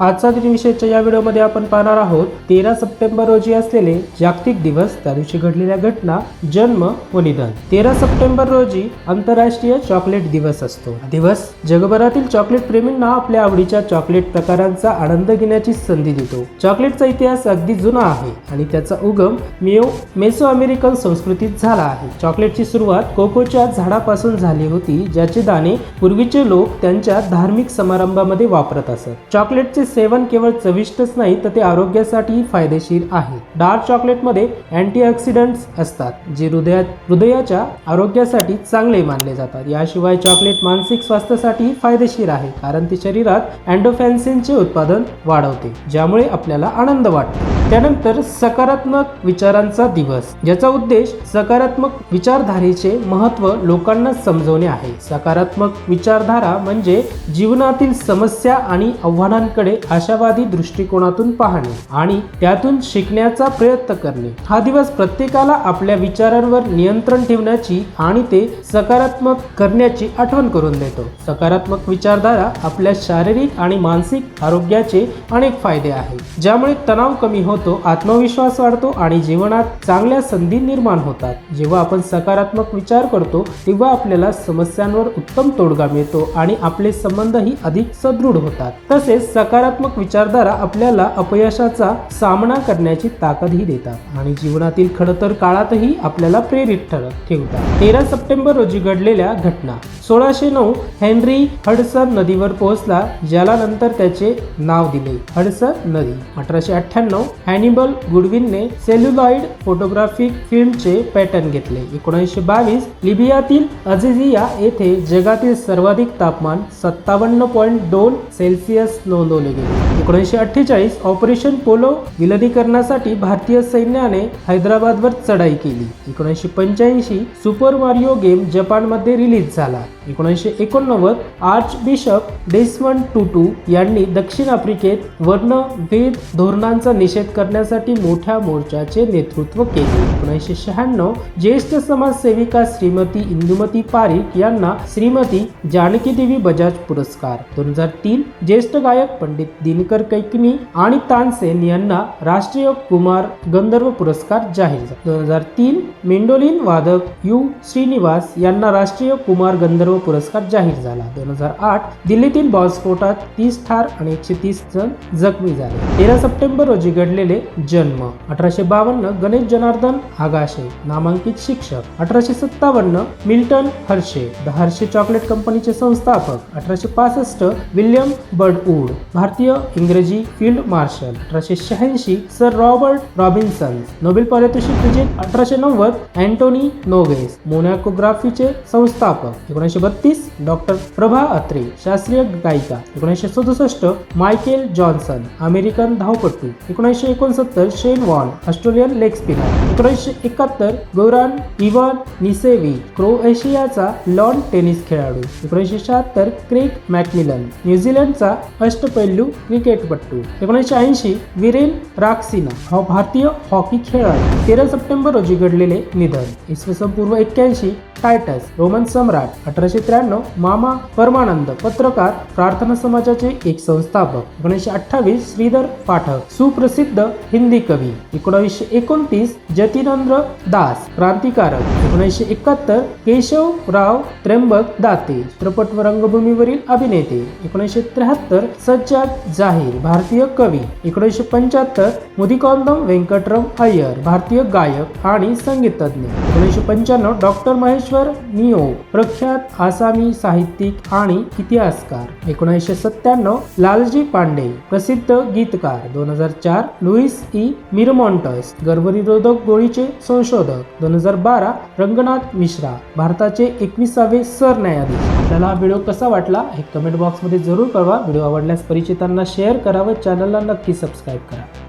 आजचा दिन या व्हिडिओमध्ये आपण पाहणार आहोत तेरा सप्टेंबर रोजी असलेले जागतिक दिवस त्या दिवशी घडलेल्या घटना जन्म व निधन. तेरा सप्टेंबर रोजी आंतरराष्ट्रीय चॉकलेट दिवस असतो. दिवस जगभरातील चॉकलेट प्रेमींना आपल्या आवडीच्या चॉकलेट प्रकारांचा आनंद घेण्याची संधी देतो. चॉकलेटचा इतिहास अगदी जुना आहे आणि त्याचा उगम मिओ मेसो अमेरिकन संस्कृतीत झाला आहे. चॉकलेटची सुरुवात कोकोच्या झाडापासून झाली होती ज्याचे दाणे पूर्वीचे लोक त्यांच्या धार्मिक समारंभामध्ये वापरत असत. चॉकलेटचे सेवन केवळ चविष्टच नाही तर ते आरोग्यासाठी फायदेशीर आहे. डार्क चॉकलेटमध्ये अँटीऑक्सिडंट्स असतात जे हृदयात हृदयाच्या आरोग्यासाठी चांगले मानले जातात. याशिवाय चॉकलेट मानसिक स्वास्थ्यासाठी फायदेशीर आहे कारण ते शरीरात अँडोफॅन्सिनचे उत्पादन वाढवते ज्यामुळे आपल्याला आनंद वाटतो. त्यानंतर सकारात्मक विचारांचा दिवस. ज्याचा उद्देश सकारात्मक विचारधारेचे महत्त्व लोकांना समजवणे आहे. सकारात्मक विचारधारा म्हणजे जीवनातील समस्या आणि आव्हानांकडे आशावादी दृष्टिकोनातून पाहणे आणि त्यातून शिकण्याचा प्रयत्न करणे. हा दिवस प्रत्येकाला आपल्या विचारांवर नियंत्रण ठेवण्याची आणि ते सकारात्मक करण्याची आठवण करून देतो. सकारात्मक विचारधारा आपल्या शारीरिक आणि मानसिक आरोग्याचे अनेक फायदे आहेत ज्यामुळे तणाव कमी होतो आत्मविश्वास वाढतो आणि जीवनात चांगल्या संधी निर्माण होतात. जेव्हा आपण सकारात्मक विचार करतो तेव्हा आपल्याला समस्यांवर उत्तम तोडगा मिळतो आणि आपले संबंधही अधिक सदृढ होतात. तसेच सकारात्मक विचारधारा आपल्याला अपयशाचा सामना करण्याची ताकदही देतात आणि जीवनातील खडतर काळातही आपल्याला प्रेरित ठरत ठेवतात. तेरा सप्टेंबर रोजी घडलेल्या घटना. सोळाशे नऊ हेनरी हडसन नदीवर पोहोचला ज्याला नंतर त्याचे नाव दिले. हडसन नदी. अठराशे अठ्ठ्याण्णव हॅनिबल गुडविनने सेल्युलॉइड फोटोग्राफिक फिल्मचे पॅटर्न घेतले. एकोणीसशे बावीस लिबियातील अझिझिया येथे जगातील सर्वाधिक तापमान सत्तावन्न पॉईंट दोन सेल्सिअस नोंदवले. गेले. एकोणीसशे अठ्ठेचाळीस ऑपरेशन पोलो विलनीकरणासाठी भारतीय सैन्याने हैदराबादवर चढाई केली. एकोणीसशे पंच्याऐंशी सुपर मारिओ गेम जपानमध्ये रिलीज झाला. एकोणीसशे एकोणनव्वद आर्च बिशप डेस्मन टुटू यांनी दक्षिण आफ्रिकेत वर्णभेद धोरणांचा निषेध करण्यासाठी मोठ्या मोर्चाचे नेतृत्व केले. एकोणीसशे शहाण्णव ज्येष्ठ समाजसेविका श्रीमती इंदुमती पारिक यांना श्रीमती जानकी देवी बजाज पुरस्कार. दोन हजार तीन ज्येष्ठ गायक पंडित दिनकर कैकनी आणि तानसेन यांना राष्ट्रीय कुमार गंधर्व पुरस्कार जाहीर झाला. दोन हजार तीन मेंडोलिन वादक यू श्रीनिवास यांना राष्ट्रीय कुमार गंधर्व पुरस्कार जाहीर झाला. दोन हजार आठ दिल्लीतील बॉम्बस्फोटात तीस ठार आणि एकशे तीस जण जखमी झाले. तेरा सप्टेंबर रोजी घडलेले जन्म. अठराशे बावन्न गणेश जनार्दन आगाशे नामांकित शिक्षक. अठराशे सत्तावन्न Milton Hershey the Hershey chocolate कंपनीचे संस्थापक. अठराशे पासष्ट विल्यम बर्डवूड भारतीय इंग्रजी फील्ड मार्शल. अठराशे शहाऐंशी सर रॉबर्ट रॉबिन्सन नोबेल पारितोषिक विजेत. अठराशे नव्वद अँटोनी नोवेस मोनॅकोग्राफीचे संस्थापक. एकोणीसशे बत्तीस डॉक्टर प्रभा अत्रे शास्त्रीय गायिका एकोणीसशे सदुसष्ट मायकेल जॉन्सन अमेरिकन धावपटू एकोणीसशे एकोणसत्तर Shane Warne Australian leg spinner एकोणीसशे एकाहत्तर गौरान इव्हन निसेवी क्रोएशियाचा लॉन टेनिस खेळाडू एकोणीसशे शहात्तर क्रेक मॅकमिलन न्यूझीलंडचा अष्टपैलू क्रिकेटपटू एकोणीसशे ऐंशी विरेन राक्सिना हा भारतीय हॉकी खेळाडू. तेरा सप्टेंबर रोजी घडलेले निधन इसवी सन पूर्व एक्क्याऐंशी टायटस रोमन सम्राट अठराशे त्र्याण्णव मामा परमानंद पत्रकार प्रार्थना समाजाचे एक संस्थापक एकोणीसशे अठ्ठावीस श्रीधर पाठक सुप्रसिद्ध हिंदी कवी एकोणीसशे एकोणतीस जतीनंद्र दास क्रांतिकारक एकोणीसशे एकाहत्तर केशवराव त्र्यंबक दाते चित्रपट व रंगभूमीवरील अभिनेते एकोणीसशे त्र्याहत्तर सज्जाद जाहीर भारतीय कवी एकोणीसशे पंच्याहत्तर मुदिकॉन्दम व्यंकटराव अय्यर भारतीय गायक आणि संगीतज्ञ एकोणीसशे पंच्याण्णव डॉक्टर महेश्वर नियो प्रख्यात आसामी साहित्यिक आणि इतिहासकार. एकोणीसशे सत्त्याण्णव लालजी पांडे प्रसिद्ध गीतकार. दोन हजार चार लुईस ई. मिरमॉन्टस गर्भनिरोधक गोळीचे संशोधक. दोन हजार बारा रंगनाथ मिश्रा भारताचे एकविसावे सरन्यायाधीश. आपल्याला हा व्हिडिओ कसा वाटला हे कमेंट बॉक्समध्ये जरूर कळवा. व्हिडिओ आवडल्यास परिचितांना शेअर करा व चॅनलला नक्की सबस्क्राईब करा.